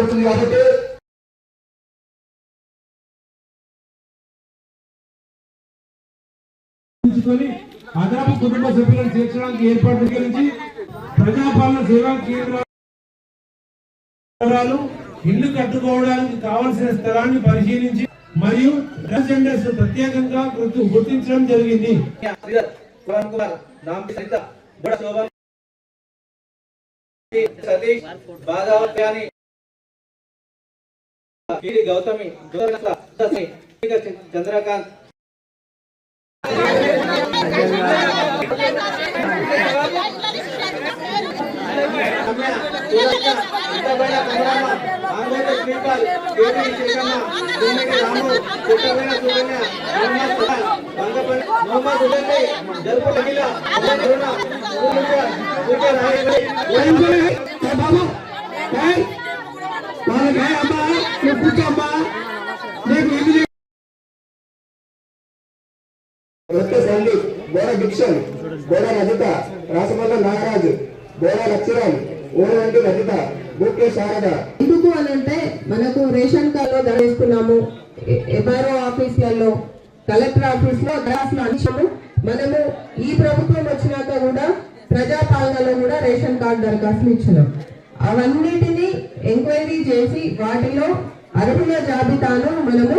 జరుగుతుంది కాబట్టి అదనపు కుటుంబ సభ్యులను చేర్చడానికి ఏర్పాటు గురించి ప్రజాపాలన సేవా కేంద్రాలు ఇల్లు కట్టుకోవడానికి కావలసిన స్థలాన్ని పరిశీలించి మరియు ట్రాన్స్జెండర్స్ ప్రత్యేకంగా గుర్తించడం జరిగింది. సతీష్ బాధావత్యాని కీడి గౌతమి చంద్రకాంత్ బాబు కూర్చోమ్మా నీకు ఇల్లు రొట్టె సందీప్ బోర భిక్షన్ బోర రజిత రాసమల్ల నాగరాజు బోర లక్ష్మణ్ ఊరంటి రజిత బుక్కే శారద. ఎందుకు అని అంటే మనకు రేషన్ కార్డులో ధరిస్తున్నాము ఎంఆర్ఓ ఆఫీసులలో కలెక్టర్ ఆఫీస్లో లో దరఖాస్తులు మనము ఈ ప్రభుత్వం వచ్చినాక కూడా ప్రజాపాలనలో కూడా రేషన్ కార్డు దరఖాస్తులు ఇచ్చినాం. అవన్నిటిని ఎంక్వైరీ చేసి వాటిలో అర్హుల జాబితాను మనము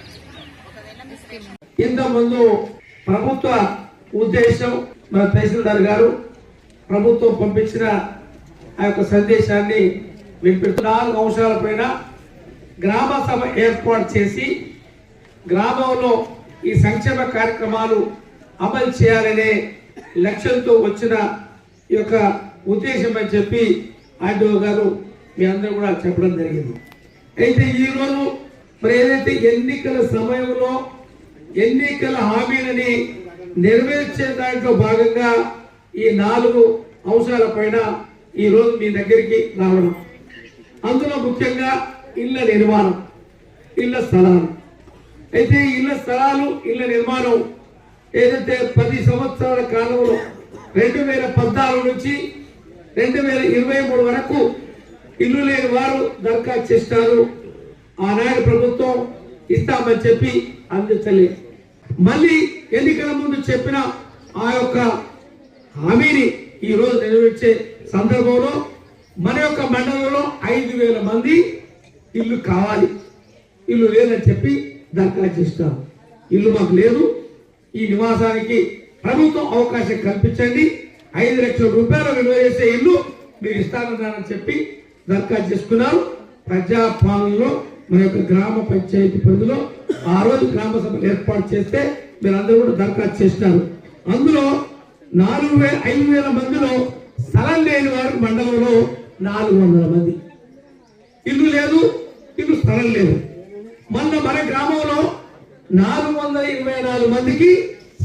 ప్రభుత్వ ఉద్దేశం మన తహసీల్దార్ గారు ప్రభుత్వం పంపించిన ఆ యొక్క సందేశాన్ని వినిపిస్తూ నాలుగు అంశాల పైన గ్రామ సభ ఏర్పాటు చేసి గ్రామంలో ఈ సంక్షేమ కార్యక్రమాలు అమలు చేయాలనే లక్ష్యంతో వచ్చిన ఈ యొక్క ఉద్దేశం అని చెప్పి ఆర్డీఓ గారు మీ అందరూ కూడా చెప్పడం జరిగింది. అయితే ఈరోజు మరి ఏదైతే ఎన్నికల సమయంలో ఎన్నికల హామీలని నెరవేర్చే దాంట్లో భాగంగా ఈ నాలుగు అంశాల పైన ఈ రోజు మీ దగ్గరికి రావడం. అందులో ముఖ్యంగా ఇళ్ళ నిర్మాణం ఇళ్ళ స్థలాలు. అయితే ఇళ్ళ స్థలాలు ఇళ్ళ నిర్మాణం ఏదైతే పది సంవత్సరాల కాలంలో రెండు వేల పద్నాలుగు నుంచి రెండు వేల ఇరవై మూడు వరకు ఇల్లు లేని వారు దరఖాస్తు చేస్తారు. ఆనాడు ప్రభుత్వం ఇస్తామని చెప్పి అందించలేదు. మళ్ళీ ఎన్నికల ముందు చెప్పిన ఆ యొక్క హామీని ఈ రోజు నెరవేర్చే సందర్భంలో మన యొక్క మండలంలో ఐదు వేల మంది ఇల్లు కావాలి. ఇల్లు లేదని చెప్పి దరఖాస్తు చేస్తాం ఇల్లు మాకు లేదు. ఈ నివాసానికి ప్రభుత్వం అవకాశం కల్పించండి. ఐదు లక్షల రూపాయలు విలువ చేసే ఇల్లు మీరు ఇస్తానన్నారని చెప్పి దరఖాస్తు చేసుకున్నారు. ప్రజాపాలనలో మన యొక్క గ్రామ పంచాయతీ పరిధిలో ఆ రోజు గ్రామ సభలు ఏర్పాటు చేస్తే మీరందరూ కూడా దరఖాస్తు చేసినారు అందులో నాలుగు వేల ఐదు వేల మందిలో స్థలం లేని వారు మండలంలో నాలుగు వందల మంది. ఇల్లు లేదు ఇల్లు స్థలం లేదు. మొన్న మన గ్రామంలో నాలుగు వందల ఇరవై నాలుగు మందికి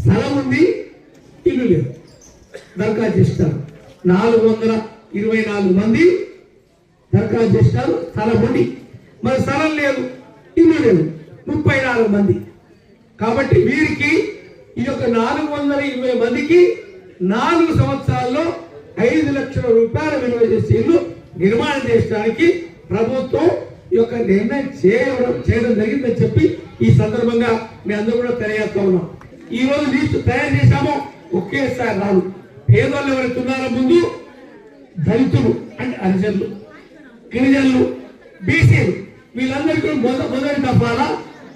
స్థలం ఉంది ఇల్లు లేదు. దరఖాస్తు చేస్తారు. నాలుగు వందల ఇరవై నాలుగు మంది దరఖాస్తు చేస్తారు స్థలం ఉండి మరి స్థలం లేదు ఇల్లు లేదు. ముప్పై నాలుగు మంది. కాబట్టి వీరికి ఈ యొక్క నాలుగు వందల ఇరవై మందికి నాలుగు సంవత్సరాల్లో ఐదు లక్షల రూపాయల విలువ చేసే ఇల్లు నిర్మాణం చేయడానికి ప్రభుత్వం ఈ యొక్క నిర్ణయం చేయడం చేయడం జరిగిందని చెప్పి ఈ సందర్భంగా మీ అందరూ కూడా తెలియజేస్తా ఉన్నాం. ఈ రోజు లిస్టు తయారు చేశామో ఒకేసారి రాదు. పేదోళ్ళు ఎవరైతే ముందు దళితులు అంటే హరిజనులు గిరిజనులు బీసీలు వీళ్ళందరికీ మొదటి దఫాల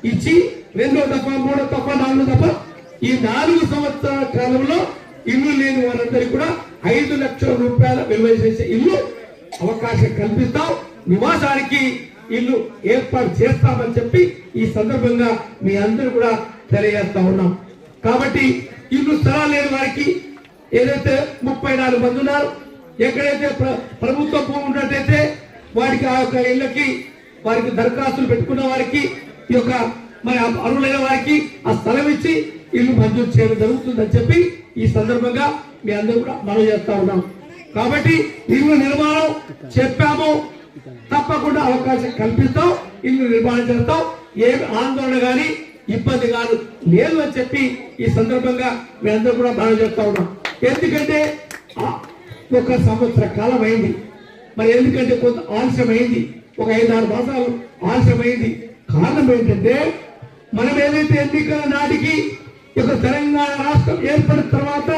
ఇచ్చి రెండో దఫా మూడో దఫా నాలుగో దఫా ఈ నాలుగు సంవత్సరాల కాలంలో ఇల్లు లేని వారందరికీ కూడా ఐదు లక్షల రూపాయల విలువ చేసే ఇల్లు అవకాశం కల్పిస్తాం. నివాసానికి ఇల్లు ఏర్పాటు చేస్తామని చెప్పి ఈ సందర్భంగా మీ అందరూ కూడా తెలియజేస్తా ఉన్నాం. కాబట్టి ఇల్లు స్థలాలు లేని వారికి ఏదైతే ముప్పై నాలుగు మంది ఉన్నారు ఎక్కడైతే ప్రభుత్వ భూమి ఉన్నట్టయితే వారికి ఆ యొక్క ఇళ్ళకి వారికి దరఖాస్తులు పెట్టుకున్న వారికి ఈ యొక్క మరి ఆ అర్హులైన వారికి ఆ స్థలం ఇచ్చి ఇల్లు మంజూరు చేయడం జరుగుతుందని చెప్పి ఈ సందర్భంగా మీ అందరూ కూడా మనం చేస్తా ఉన్నాం. కాబట్టి ఇల్లు నిర్మాణం చెప్పాము. తప్పకుండా అవకాశం కల్పిస్తాం ఇల్లు నిర్మాణం చేస్తాం. ఏ ఆందోళన గాని ఇబ్బంది కాదు లేదు అని చెప్పి ఈ సందర్భంగా మీ అందరూ కూడా మనం చేస్తా ఉన్నాం. ఎందుకంటే ఆ ఒక సంవత్సర కాలం అయింది. మరి ఎందుకంటే కొంత ఆలస్యమైంది ఒక ఐదు ఆరు మాసాలు ఆలస్యమైంది. కారణం ఏంటంటే మనం ఏదైతే ఎన్నికల నాటికి ఈ యొక్క తెలంగాణ రాష్ట్రం ఏర్పడిన తర్వాత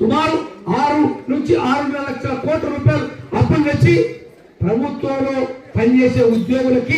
సుమారు ఆరు నుంచి ఆరున్నర లక్షల కోట్ల రూపాయలు అప్పులు తెచ్చి ప్రభుత్వంలో పనిచేసే ఉద్యోగులకి